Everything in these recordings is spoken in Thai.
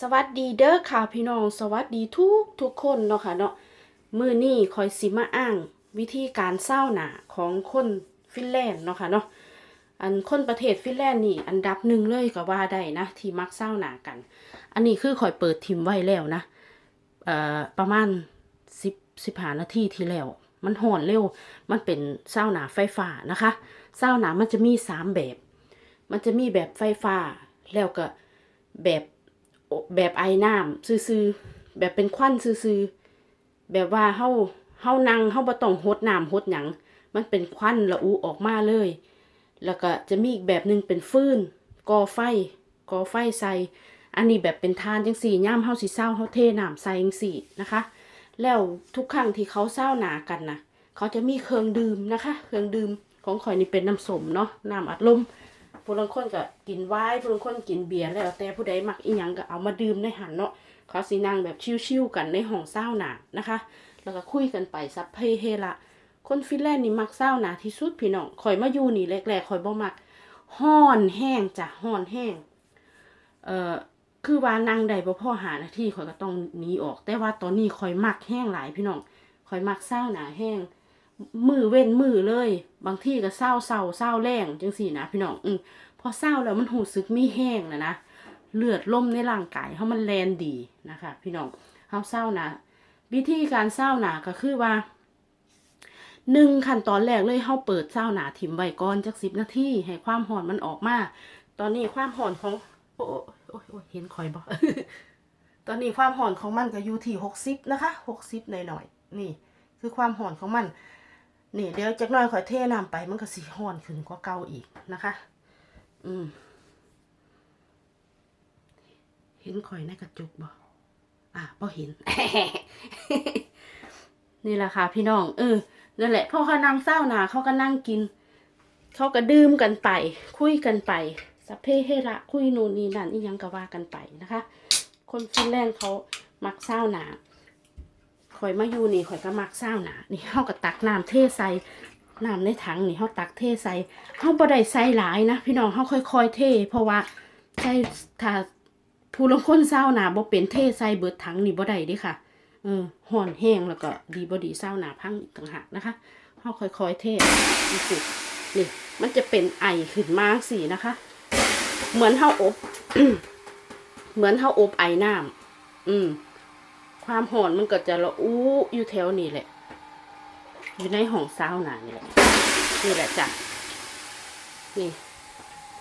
สวัสดีเด้อค่ะพี่น้อง สวัสดีทุกทุกคนเนาะค่ะเนาะมือนี้คอยสิมาอ้าง วิธีการเศร้าหนาของคนฟินแลนด์เนาะค่ะเนาะอันคนประเทศฟินแลนด์นี่อันดับหนึ่งเลยก็ว่าได้นะ ที่มักเศร้าหนากัน อันนี้คือคอยเปิดทิมไว้แล้วนะเอ่อประมาณสิบสิบหานาทีที่แล้ว มันห่อนเร็ว มันเป็นเศร้าหนาไฟฟ้านะคะเศร้าหนามันจะมีสามแบบ มันจะมีแบบไฟฟ้าแล้วก็แบบ แบบไอ้น้ำซื่อๆแบบเป็นควันซื่อๆแบบว่าเฮาเฮานั่งเฮาบ่ต้องหดน้ำหดหยังมันเป็นควันละอุออกมาเลย แล้วก็จะมีอีกแบบหนึ่งเป็นฟืนก่อไฟก่อไฟใส่อันนี้แบบเป็นทานจังสี่ย่ามเฮาสิเศร้าเฮาเทน้ำใส่จังสี่นะคะ แล้วทุกครั้งที่เขาเศร้าหนากันนะเขาจะมีเครื่องดื่มนะคะ เครื่องดื่มของข่อยนี่เป็นน้ำสมเนาะน้ำอัดลม ผู้ลางคนก็กินไวน์ผู้ลางคนกินเบียร์แล้วแต่ผู้ใดมักอีหยังก็เอามาดื่มในหันเนาะเขาสินั่งแบบชิวๆกันในห้องเศร้าหนานะคะ แล้วก็คุยกันไปซับเพเฮละคนฟินแลนด์นี่มักเศร้าหนาที่สุดพี่น้องข่อยมาอยู่นี่แรกๆข่อยบ่มักห้อนแห้งจ้ะห้อนแห้งเอ่อคือว่านั่งได้บ่พอหานาทีข่อยก็ต้องหนีออก แต่ว่าตอนนี้ข่อยมักแห้งหลายพี่น้องข่อยมักเศร้าหนาแห้ง มือเว้นมือเลย บางทีก็เศร้าเศร้าเศร้าแรงจังสี่นะพี่น้องอืมพอเศร้าแล้วมันหูสึกมีแห้งนะนะเลือดล่มในร่างกายเขามันแลนดีนะคะ พี่น้องเขาเศร้านะวิธีการเศร้าหนาก็คือว่าหนึ่งขั้นตอนแรกเลยเขาเปิดเศร้าหนาถิ่มไว้ก่อนจักสิบนาทีให้ความหอนมันออกมา ตอนนี้ความหอนของ โอ้โอโอ้โอ้เห็นคอยบอกตอนนี้ความหอนของมันก็อยู่ที่หกสิบนะคะหกสิบหน่อยๆนี่ คือความหอนของมัน นี่เดี๋ยวจักน่อยขอยเทน้ำไปมันก็สีหอนขึ้นกว่าเก่าอีกนะคะ อืม เห็นข่อยในกระจกบ่อะบ่เห็น นี่แหละค่ะ พี่น้อง เออนั่นแหละพ่อเขานั่งเศร้าหนาเขาก็นั่งกิน เขาก็ดื่มกันไป คุยกันไปสัพเพเฮระคุยนู่นนี่นั่นอียังก็ว่ากันไปนะคะ คนฟินแลนด์เขามักเศร้าหนา ข่อยมาอยู่นี่ข่อยก็มักเศร้าหนานี่เฮาก็ตักน้ำเทใส่น้ำในถังนี่เฮาตักเทใส่เฮาบ่ได้ใส่หลายนะพี่น้องเฮาค่อยๆเท เพราะว่าใส่ถ้าผู้ลงคนเศร้าหนาบ่เป็นเทใส่เบิดถังนี่บ่ได้เด้ค่ะเออห่อนแห้งแล้วก็ดีบ่ดีเศร้าหนาพังต่างหากนะคะเฮาค่อยๆเทนี่สินี่มันจะเป็นไอขึ้นมาสินะคะ เหมือนเฮาอบ เหมือนเฮาอบไอน้ำอืม ความหอนมันก็จะละอู้อยู่แถวนี้แหละ อยู่ในห้องซาวน่านี่แหละนี่แหละจ้ะนี่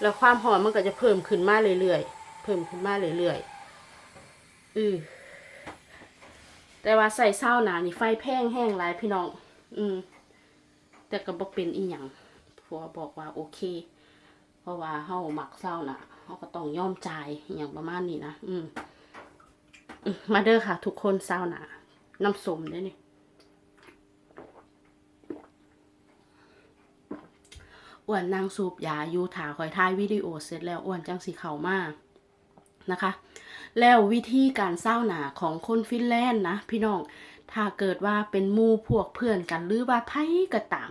แล้วความหอนมันก็จะเพิ่มขึ้นมาเรื่อยๆเพิ่มขึ้นมาเรื่อยๆอือแต่ว่าใส่ซาวน่านี่ไฟแพงแห้งหลายพี่น้อง อืม แต่ก็บ่เป็นอีหยังผัวบอกว่าโอเค เพราะว่าเฮาหมักซาวน่ะเฮาก็ต้องยอมจ่ายอย่างประมาณนี้นะ อืม มาเด้อค่ะ ทุกคนซาวหนาน้ำส้มด้วยนี่อ้วนนางสูบยาอยู่ถาคอยถ่ายวิดีโอเสร็จแล้วอ้วนจังสีเข่ามากนะคะ แล้ววิธีการเศร้าหนาของคนฟินแลนด์นะพี่น้อง ถ้าเกิดว่าเป็นมู่พวกเพื่อนกันหรือว่าไพ่ก็ตาม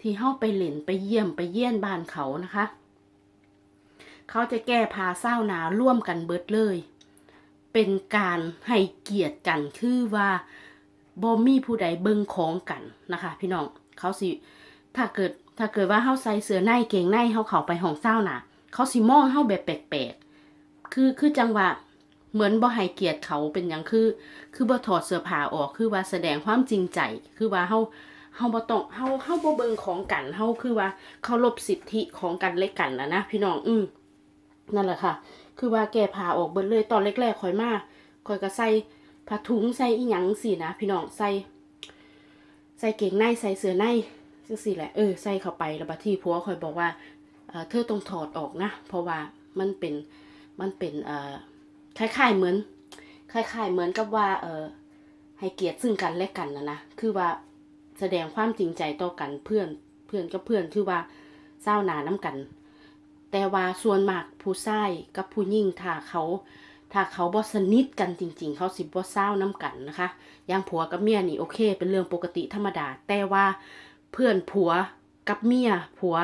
ที่เข้าไปเล่นไปเยี่ยมไปเยี่ยนบ้านเขานะคะ เขาจะแก้พาเศร้าหนาร่วมกันเบิดเลย เป็นการให้เกียรติกันคือว่าบ่มีผู้ใดเบิ่งของกันนะคะ พี่น้องเขาสิถ้าเกิดถ้าเกิดว่าเฮาใส่เสื้อในเกงในเฮาเข้าไปห้องเศร้าน่ะ เขาสิมองเฮาแบบแปลกๆคือคือจังว่าเหมือนบ่ให้เกียรติเขาเป็นหยังคือ คือบ่ถอดเสื้อผ้าออกคือว่าแสดงความจริงใจ คือว่าเฮาเฮาบ่ต้องเฮาเฮาบ่เบิ่งของกันเฮาคือว่าเคารพสิทธิของกันและกันนะนะพี่น้องอืมนั่นแหละค่ะ คือว่าแก้ผ้าออกเบิดเลยตอนแรกๆข่อยมาข่อยก็ใส่ผ้าถุงใส่อีหยังสินะพี่น้องใส่ ใส่เกงในใส่เสื้อในจังซี่แหละเออใส่เข้าไปแล้วบัดที่ผัวข่อยบอกว่าเอ่อเธอต้องถอดออกนะ เพราะว่ามันเป็นมันเป็นเอ่อคล้ายๆเหมือนคล้ายๆเหมือนกับว่าเออให้เกียรติซึ่งกันและกันนะนะคือว่าแสดงความจริงใจต่อกันเพื่อนเพื่อนกับเพื่อนคือว่าเศร้าหนาน้ำกัน แต่ว่าส่วนมากผู้ชายกับผู้หญิงถ้าเขาถ้าเขาบ่สนิทกันจริง ๆ เขาสิบ่เศร้าน้ำกันนะคะอย่างผัวกับเมียนี่โอเค เป็นเรื่องปกติธรรมดา แต่ว่าเพื่อนผัวกับเมียผัว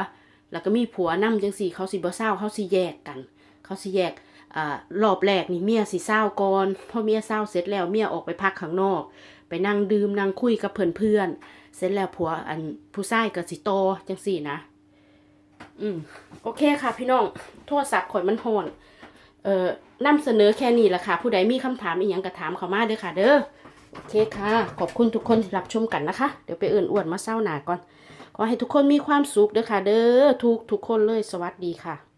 แล้วก็มีผัวนํจังสี่ เขาสิบ่เศร้าเขาสิแยกกัน เขาสิแยกอ่ารอบแรกนี่เมียสิเศร้าก่อนพอเมียเศร้าเสร็จแล้วเมียออกไปพักข้างนอก ไปนั่งดื่มนั่งคุยกับเพื่อนๆเสร็จแล้วผัวอันผู้ชายก็สิโตจังสี่นะ อืมโอเคค่ะพี่น้อง โทรศัพท์ข่อยมันโหนเอ่อนำเสนอแค่นี้ละค่ะ ผู้ใดมีคำถามอีกอย่างก็ถามเข้ามาเด้อค่ะ เด้อโอเคค่ะ ขอบคุณทุกคนที่รับชมกันนะคะ เดี๋ยวไปเอื่นอ้วนมาเศร้าหนาก่อน ขอให้ทุกคนมีความสุขเด้อค่ะ เด้อทุกทุกคนเลยสวัสดีค่ะ